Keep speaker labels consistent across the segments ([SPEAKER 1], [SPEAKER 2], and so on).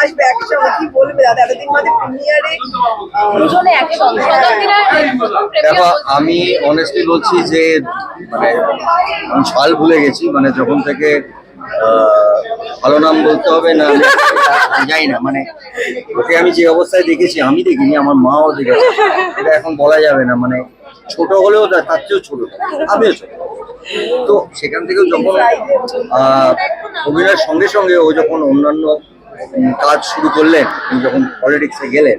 [SPEAKER 1] আসবে একসঙ্গে কি বলবে দাদা? এতদিন বাদে প্রিমিয়ারে
[SPEAKER 2] দুজনে একসঙ্গে
[SPEAKER 3] দেখো আমি অনেস্টলি বলছি যে মানে আমি সাল ভুলে গেছি মানে যখন থেকে ভালো নাম বলতে হবে না যাই না। মানে ওকে আমি যে অবস্থায় দেখেছি আমি দেখিনি আমার মাও দেখেছে। এটা এখন বলা যাবে না মানে ছোট হলেও তার চেয়েও ছোট। আমিও ছোট। তো সেখান থেকেও যখন আহ, অভিনয়ের সঙ্গে সঙ্গে ও যখন অন্যান্য কাজ শুরু করলেন যখন পলিটিক্সে গেলেন,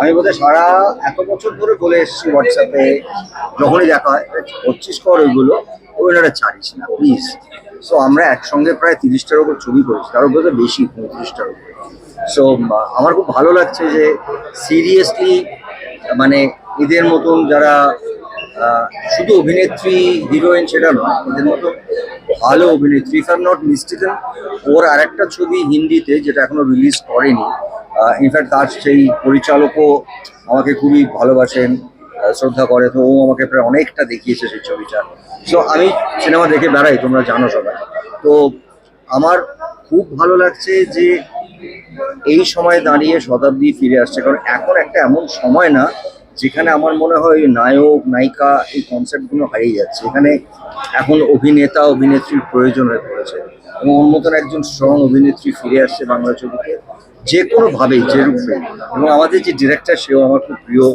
[SPEAKER 3] আমি বোধহয় সারা এত বছর ধরে বলে এসেছি হোয়াটসঅ্যাপে যখনই দেখা হয়, পঁচিশ কর ওইগুলো ওইনারা ছাড়িস না প্লিজ সো আমরা একসঙ্গে প্রায় তিরিশটার উপর ছবি করেছি, তার উপরে বেশি, পঁয়ত্রিশটার উপর। সো আমার খুব ভালো লাগছে যে সিরিয়াসলি মানে এদের মতন যারা শুধু অভিনেত্রী হিরোইন সেটা নয়, এদের মতো ভালো অভিনেত্রী ইফ আর নট মিস্টেকেন ওর আরেকটা ছবি হিন্দিতে যেটা এখনও রিলিজ করেনি। ইনফ্যাক্ট তার সেই পরিচালকও আমাকে খুবই ভালোবাসেন শ্রদ্ধা করে, তো ও আমাকে প্রায় অনেকটা দেখিয়েছে সেই ছবিটা। সো আমি সিনেমা দেখে বেড়াই, তোমরা জানো সবাই। তো আমার খুব ভালো লাগছে যে এই সময় দাঁড়িয়ে শতাব্দী ফিরে আসছে, কারণ এখন একটা এমন সময় না যেখানে আমার মনে হয় নায়ক, নায়িকা এই কনসেপ্টগুলো হারিয়ে যাচ্ছে। এখানে এখন অভিনেতা, অভিনেত্রীর প্রয়োজন হয়ে পড়েছে এবং অন্যতম একজন স্ট্রং অভিনেত্রী ফিরে আসছে বাংলা ছবিতে যে কোনোভাবেই যে রূপে এবং আমাদের যে ডিরেক্টর সেও আমার খুব প্রিয়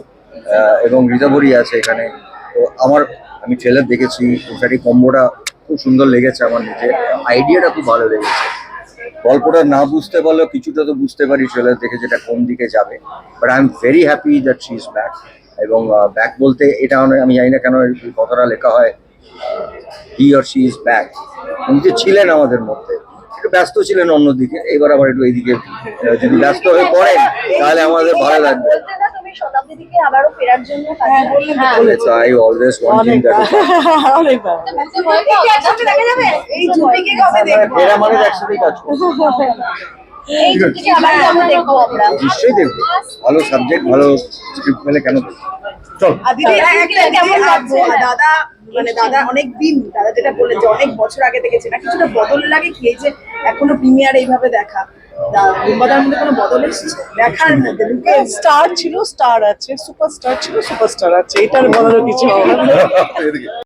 [SPEAKER 3] এবং ঋতাবরী আছে এখানে। তো আমার, আমি ট্রেলার দেখেছি ওটারই কম্বোটা খুব সুন্দর লেগেছে আমার নিজে আইডিয়াটা খুব ভালো লেগেছে। গল্পটা না বুঝতে পারলেও কিছুটা তো বুঝতে পারি ট্রেলার দেখে যেটা কোন দিকে যাবে। But I am very happy that she is back এবং ব্যাক বলতে এটা আমি জানি না কেন কথাটা লেখা হয় he or she is back উনি যে ছিলেন আমাদের মধ্যে, একটু ব্যস্ত ছিলেন অন্যদিকে, এবার আবার একটু এইদিকে যদি ব্যস্ত হয়ে পড়েন, তাহলে আমাদের ভালো লাগবে।
[SPEAKER 2] শতাব্দী থেকে আবারও ফেরার জন্য কাজ
[SPEAKER 1] হ্যাঁ,
[SPEAKER 2] হ্যাঁ।
[SPEAKER 3] বলেছে আই অলওয়েজ ওয়ান্টিং দ্যাট
[SPEAKER 1] অনেকবার।
[SPEAKER 2] বুঝতে ভয় পাও
[SPEAKER 1] এই একসাথে দেখা যাবে? এই জুটিকে কবে দেখব?
[SPEAKER 3] এরা মানে একসাথেই কাজ করব।
[SPEAKER 2] এই জুটিকে আবার আমরা দেখব আমরা।
[SPEAKER 3] নিশ্চয়ই দেখব। ভালো সাবজেক্ট ভালো স্ক্রিপ্ট পেলে কেন চল।
[SPEAKER 1] দিদি কেমন লাগছে। দাদা মানে দাদা অনেক দিন দাদা যেটা যে অনেক বছর আগে দেখেছে না কিছুটা বদল লাগে কি এই যে এখনও প্রিমিয়ার এইভাবে দেখা। রুম্বাদার মধ্যে কোনো বদল এসেছে? দেখার মধ্যে
[SPEAKER 4] স্টার ছিল স্টার আছে সুপারস্টার ছিল সুপারস্টার আছে। এটার বদলও কিছু হবে